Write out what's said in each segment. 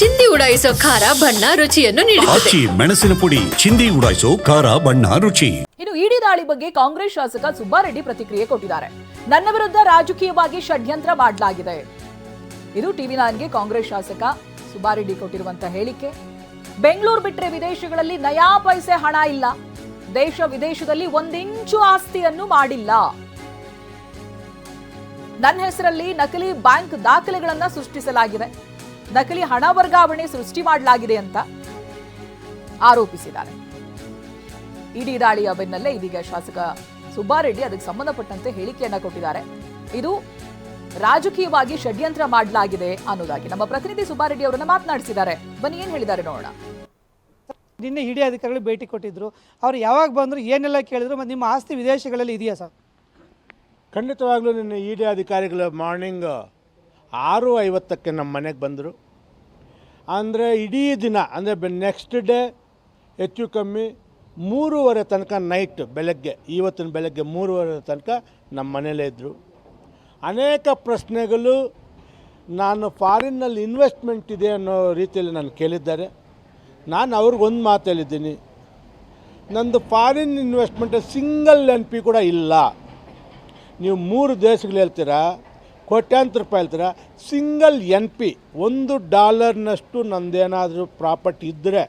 ಚಿಂದಿ ಉಡಾಯಿಸೋ ಖಾರ ಬಣ್ಣ ರುಚಿಯನ್ನು ನೀಡುತ್ತದೆ. ಆಚಿ ಮೆಣಸಿನ ಪುಡಿ ಚಿಂದಿ ಉಡಾಯಿಸೋ ಖಾರ ಬಣ್ಣ ರುಚಿ. ಇನ್ನು ಇಡಿ ದಾಳಿ ಬಗ್ಗೆ ಕಾಂಗ್ರೆಸ್ ಶಾಸಕ ಸುಬ್ಬಾರೆಡ್ಡಿ ಪ್ರತಿಕ್ರಿಯೆ ಕೊಟ್ಟಿದ್ದಾರೆ. ನನ್ನ ವಿರುದ್ಧ ರಾಜಕೀಯವಾಗಿ ಷಡ್ಯಂತ್ರ ಮಾಡಲಾಗಿದೆ. ಇದು ಟಿವಿ ನೈನ್ಗೆ ಕಾಂಗ್ರೆಸ್ ಶಾಸಕ ಸುಬ್ಬಾರೆಡ್ಡಿ ಕೊಟ್ಟಿರುವಂತಹ ಹೇಳಿಕೆ. ಬೆಂಗಳೂರು ಬಿಟ್ಟರೆ ವಿದೇಶಗಳಲ್ಲಿ ನಯಾ ಪೈಸೆ ಹಣ ಇಲ್ಲ. ದೇಶ ವಿದೇಶದಲ್ಲಿ ಒಂದಿಂಚು ಆಸ್ತಿಯನ್ನು ಮಾಡಿಲ್ಲ. ನನ್ನ ಹೆಸರಲ್ಲಿ ನಕಲಿ ಬ್ಯಾಂಕ್ ದಾಖಲೆಗಳನ್ನ ಸೃಷ್ಟಿಸಲಾಗಿದೆ. ನಕಲಿ ಹಣ ವರ್ಗಾವಣೆ ಸೃಷ್ಟಿ ಮಾಡಲಾಗಿದೆ ಅಂತ ಆರೋಪಿಸಿದ್ದಾರೆ. ಇಡಿ ದಾಳಿಯ ಬೆನ್ನಲ್ಲೇ ಇದೀಗ ಶಾಸಕ ಸುಬ್ಬಾರೆಡ್ಡಿ ಅದಕ್ಕೆ ಸಂಬಂಧಪಟ್ಟಂತೆ ಹೇಳಿಕೆಯನ್ನ ಕೊಟ್ಟಿದ್ದಾರೆ. ಇದು ರಾಜಕೀಯವಾಗಿ ಷಡ್ಯಂತ್ರ ಮಾಡಲಾಗಿದೆ ಅನ್ನೋದಾಗಿ. ನಮ್ಮ ಪ್ರತಿನಿಧಿ ಸುಬ್ಬಾರೆಡ್ಡಿ ಅವರನ್ನ ಮಾತನಾಡಿಸಿದ್ದಾರೆ. ಬನ್ನಿ ಏನ್ ಹೇಳಿದ್ದಾರೆ ನೋಡೋಣ. ನಿನ್ನೆ ಇಡಿ ಅಧಿಕಾರಿಗಳು ಭೇಟಿ ಕೊಟ್ಟಿದ್ರು. ಅವ್ರು ಯಾವಾಗ ಬಂದರು ಏನೆಲ್ಲ ಕೇಳಿದ್ರು ಮತ್ತು ನಿಮ್ಮ ಆಸ್ತಿ ವಿದೇಶಗಳಲ್ಲಿ ಇದೆಯಾ ಸರ್? ಖಂಡಿತವಾಗ್ಲೂ ನಿನ್ನೆ ಇಡಿ ಅಧಿಕಾರಿಗಳು ಮಾರ್ನಿಂಗ್ ಆರು ಐವತ್ತಕ್ಕೆ ನಮ್ಮ ಮನೆಗೆ ಬಂದರು. ಅಂದರೆ ಇಡೀ ದಿನ, ಅಂದರೆ ನೆಕ್ಸ್ಟ್ ಡೇ ಹೆಚ್ಚು ಕಮ್ಮಿ ಮೂರುವರೆ ತನಕ ನೈಟ್ ಬೆಳಗ್ಗೆ, ಇವತ್ತಿನ ಬೆಳಗ್ಗೆ ಮೂರುವರೆ ತನಕ ನಮ್ಮ ಮನೇಲೇ ಇದ್ದರು. ಅನೇಕ ಪ್ರಶ್ನೆಗಳು, ನಾನು ಫಾರಿನ್ನಲ್ಲಿ ಇನ್ವೆಸ್ಟ್ಮೆಂಟ್ ಇದೆ ಅನ್ನೋ ರೀತಿಯಲ್ಲಿ ನಾನು ಕೇಳಿದ್ದಾರೆ. ನಾನು ಅವ್ರಿಗೊಂದು ಮಾತು ಹೇಳಿದ್ದೀನಿ, ನಂದು foreign investment single N P ಕೂಡ ಇಲ್ಲ. ನೀವು ಮೂರು ದೇಶಗಳು ಹೇಳ್ತೀರಾ? ಕೋಟ್ಯಾಂತರ ರೂಪಾಯಿ ಹೇಳ್ತಾರೆ? ಸಿಂಗಲ್ ಎನ್ ಪಿ, ಒಂದು ಡಾಲರ್ನಷ್ಟು ನಂದೇನಾದರೂ ಪ್ರಾಪರ್ಟಿ ಇದ್ದರೆ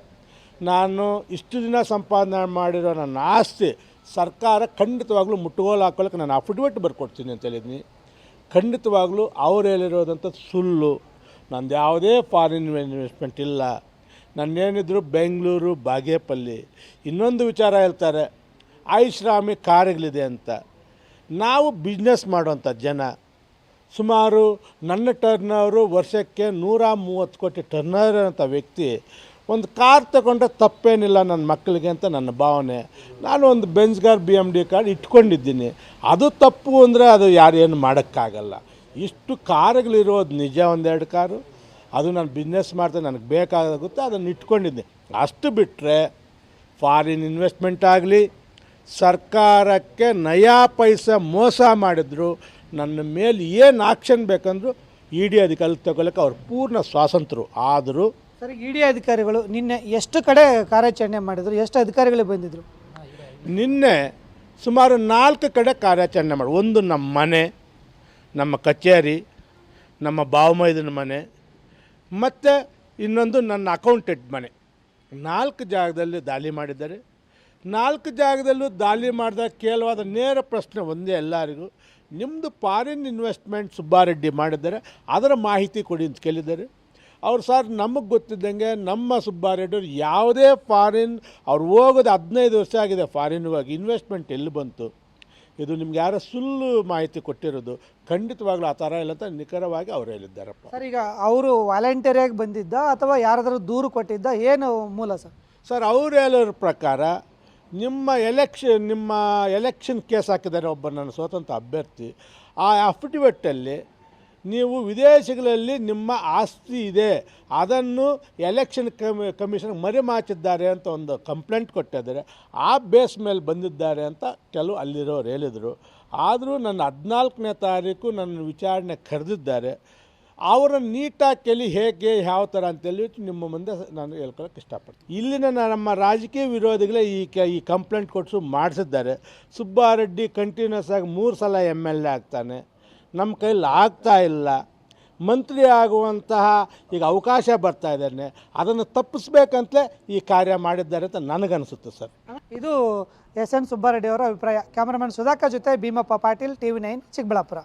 ನಾನು ಇಷ್ಟು ದಿನ ಸಂಪಾದನೆ ಮಾಡಿರೋ ನನ್ನ ಆಸ್ತಿ ಸರ್ಕಾರ ಖಂಡಿತವಾಗ್ಲೂ ಮುಟ್ಟುಗೋಲು ಹಾಕೊಳ್ಳೋಕೆ ನಾನು ಅಫಿಡವಿಟ್ ಬರ್ಕೊಡ್ತೀನಿ ಅಂತ ಹೇಳಿದ್ನಿ. ಖಂಡಿತವಾಗ್ಲೂ ಅವ್ರು ಹೇಳಿರೋದಂಥ ಸುಳ್ಳು. ನಂದು ಯಾವುದೇ ಫಾರಿನ್ ಇನ್ವೆಸ್ಟ್ಮೆಂಟ್ ಇಲ್ಲ. ನನ್ನೇನಿದ್ರು ಬೆಂಗಳೂರು ಬಾಗೇಪಲ್ಲಿ. ಇನ್ನೊಂದು ವಿಚಾರ ಹೇಳ್ತಾರೆ ಆಯುಷ್ರಾಮಿ ಕಾರ್ಗಳಿದೆ ಅಂತ. ನಾವು ಬಿಸ್ನೆಸ್ ಮಾಡುವಂಥ ಜನ. ಸುಮಾರು ನನ್ನ ಟರ್ನ್ ಅವರು ವರ್ಷಕ್ಕೆ ನೂರ ಮೂವತ್ತು ಕೋಟಿ ಟರ್ನ್ ಅಂತ ವ್ಯಕ್ತಿ. ಒಂದು ಕಾರ್ ತಗೊಂಡ್ರೆ ತಪ್ಪೇನಿಲ್ಲ ನನ್ನ ಮಕ್ಕಳಿಗೆ ಅಂತ ನನ್ನ ಭಾವನೆ. ನಾನು ಒಂದು Benz car B M D car ಇಟ್ಕೊಂಡಿದ್ದೀನಿ. ಅದು ತಪ್ಪು ಅಂದರೆ ಅದು ಯಾರೇನು ಮಾಡೋಕ್ಕಾಗಲ್ಲ. ಇಷ್ಟು ಕಾರ್ಗಳಿರೋದು ನಿಜ ಒಂದೆರಡು ಕಾರು. ಅದು ನಾನು ಬಿಸ್ನೆಸ್ ಮಾಡ್ತೇನೆ ನನಗೆ ಬೇಕಾಗುತ್ತೆ, ಅದನ್ನು ಇಟ್ಕೊಂಡಿದ್ದೆ ಅಷ್ಟು ಬಿಟ್ಟರೆ ಫಾರಿನ್ ಇನ್ವೆಸ್ಟ್ಮೆಂಟ್ ಆಗಲಿ, ಸರ್ಕಾರಕ್ಕೆ ನಯಾ ಪೈಸೆ ಮೋಸ ಮಾಡಿದ್ರು ನನ್ನ ಮೇಲೆ ಏನು ಆಕ್ಷನ್ ಬೇಕಂದ್ರು ಇ ಡಿ ಅಧಿಕಾರಿ ತಗೊಳ್ಳೋಕೆ ಅವ್ರು ಪೂರ್ಣ ಸ್ವಾತಂತ್ರ್ಯ ಆದರೂ ಸರ್ ಡಿ ಅಧಿಕಾರಿಗಳು ನಿನ್ನೆ ಎಷ್ಟು ಕಡೆ ಕಾರ್ಯಾಚರಣೆ ಮಾಡಿದ್ರು? ಎಷ್ಟು ಅಧಿಕಾರಿಗಳು ಬಂದಿದ್ದರು ನಿನ್ನೆ ಸುಮಾರು ನಾಲ್ಕು ಕಡೆ ಕಾರ್ಯಾಚರಣೆ ಮಾಡಿ ಒಂದು ನಮ್ಮ ಮನೆ ನಮ್ಮ ಕಚೇರಿ ನಮ್ಮ ಬಾವಮೈದನ ಮನೆ ಮತ್ತು ಇನ್ನೊಂದು ನನ್ನ ಅಕೌಂಟೆಂಟ್ ಮನೆ. ನಾಲ್ಕು ಜಾಗದಲ್ಲಿ ದಾಳಿ ಮಾಡಿದ್ದಾರೆ. ನಾಲ್ಕು ಜಾಗದಲ್ಲೂ ದಾಳಿ ಮಾಡಿದಾಗ ಕೇಳುವಾದ ನೇರ ಪ್ರಶ್ನೆ ಒಂದೇ ಎಲ್ಲರಿಗೂ. ನಿಮ್ಮದು ಫಾರಿನ್ ಇನ್ವೆಸ್ಟ್ಮೆಂಟ್ ಸುಬ್ಬಾರೆಡ್ಡಿ ಮಾಡಿದ್ದಾರೆ. ಅದರ ಮಾಹಿತಿ ಕೊಡಿ ಅಂತ ಕೇಳಿದ್ದಾರೆ. ಅವ್ರು ಸರ್ ನಮಗೆ ಗೊತ್ತಿದ್ದಂಗೆ ನಮ್ಮ ಸುಬ್ಬಾರೆಡ್ಡಿ ಅವ್ರು ಯಾವುದೇ ಫಾರಿನ್ ಅವ್ರು ಹೋಗೋದು ಹದಿನೈದು ವರ್ಷ ಆಗಿದೆ ಫಾರಿನ್ ಹೋಗಿ. ಇನ್ವೆಸ್ಟ್ಮೆಂಟ್ ಎಲ್ಲಿ ಬಂತು? ಇದು ನಿಮ್ಗೆ ಯಾರೋ ಸುಳ್ಳು ಮಾಹಿತಿ ಕೊಟ್ಟಿರೋದು. ಖಂಡಿತವಾಗ್ಲೂ ಆ ಥರ ಇಲ್ಲ ಅಂತ ನಿಖರವಾಗಿ ಅವ್ರು ಹೇಳಿದ್ದಾರಪ್ಪ. ಸರ್ ಈಗ ಅವರು ವಾಲಂಟಿಯರಿಯಾಗಿ ಬಂದಿದ್ದ ಅಥವಾ ಯಾರಾದರೂ ದೂರು ಕೊಟ್ಟಿದ್ದ? ಏನು ಮೂಲ ಸರ್? ಸರ್ ಅವ್ರು ಹೇಳೋರ ಪ್ರಕಾರ ನಿಮ್ಮ ಎಲೆಕ್ಷನ್ ನಿಮ್ಮ ಎಲೆಕ್ಷನ್ ಕೇಸ್ ಹಾಕಿದ್ದಾರೆ ಒಬ್ಬ ನನ್ನ ಸ್ವತಂತ್ರ ಅಭ್ಯರ್ಥಿ. ಆ ಅಫಿಡವಿಟ್ಟಲ್ಲಿ ನೀವು ವಿದೇಶಗಳಲ್ಲಿ ನಿಮ್ಮ ಆಸ್ತಿ ಇದೆ. ಅದನ್ನು ಎಲೆಕ್ಷನ್ ಕಮಿ ಕಮಿಷನ್ ಮರೆಮಾಚಿದ್ದಾರೆ ಅಂತ ಒಂದು ಕಂಪ್ಲೇಂಟ್ ಕೊಟ್ಟಿದ್ದಾರೆ. ಆ ಬೇಸ್ ಮೇಲೆ ಬಂದಿದ್ದಾರೆ ಅಂತ ಕೆಲವು ಅಲ್ಲಿರೋರು ಹೇಳಿದರು. ಆದರೂ ನನ್ನ ಹದಿನಾಲ್ಕನೇ ತಾರೀಕು ನನ್ನ ವಿಚಾರಣೆ ಕರೆದಿದ್ದಾರೆ. ಅವರ ನೀಟಾಗಿ ಕೇಳಿ ಹೇಗೆ, ಯಾವ ಥರ ಅಂತೇಳಿ ನಿಮ್ಮ ಮುಂದೆ ನಾನು ಹೇಳ್ಕೊಳಕ್ಕೆ ಇಷ್ಟಪಡ್ತೀನಿ. ಇಲ್ಲಿನ ನಮ್ಮ ರಾಜಕೀಯ ವಿರೋಧಿಗಳೇ ಈ ಕ, ಈ ಕಂಪ್ಲೇಂಟ್ ಕೊಡಿಸು ಮಾಡಿಸಿದ್ದಾರೆ. ಸುಬ್ಬಾರೆಡ್ಡಿ ಕಂಟಿನ್ಯೂಸ್ ಆಗಿ ಮೂರು ಸಲ ಎಂ ಎಲ್ ಎ ಆಗ್ತಾನೆ. ನಮ್ಮ ಕೈಲಿ ಆಗ್ತಾ ಇಲ್ಲ. ಮಂತ್ರಿ ಆಗುವಂತಹ ಈಗ ಅವಕಾಶ ಬರ್ತಾ ಇದ್ದಾನೆ. ಅದನ್ನು ತಪ್ಪಿಸ್ಬೇಕಂತಲೇ ಈ ಕಾರ್ಯ ಮಾಡಿದ್ದಾರೆ ಅಂತ ನನಗನ್ಸುತ್ತೆ ಸರ್. ಇದು ಎಸ್ ಎನ್ ಸುಬ್ಬಾರೆಡ್ಡಿ ಅವರ ಅಭಿಪ್ರಾಯ. ಕ್ಯಾಮರಾಮನ್ ಸುಧಾಕರ್ ಜೊತೆ ಭೀಮಪ್ಪ ಪಾಟೀಲ್ ಟಿವಿ ನೈನ್, ಚಿಕ್ಕಬಳ್ಳಾಪುರ.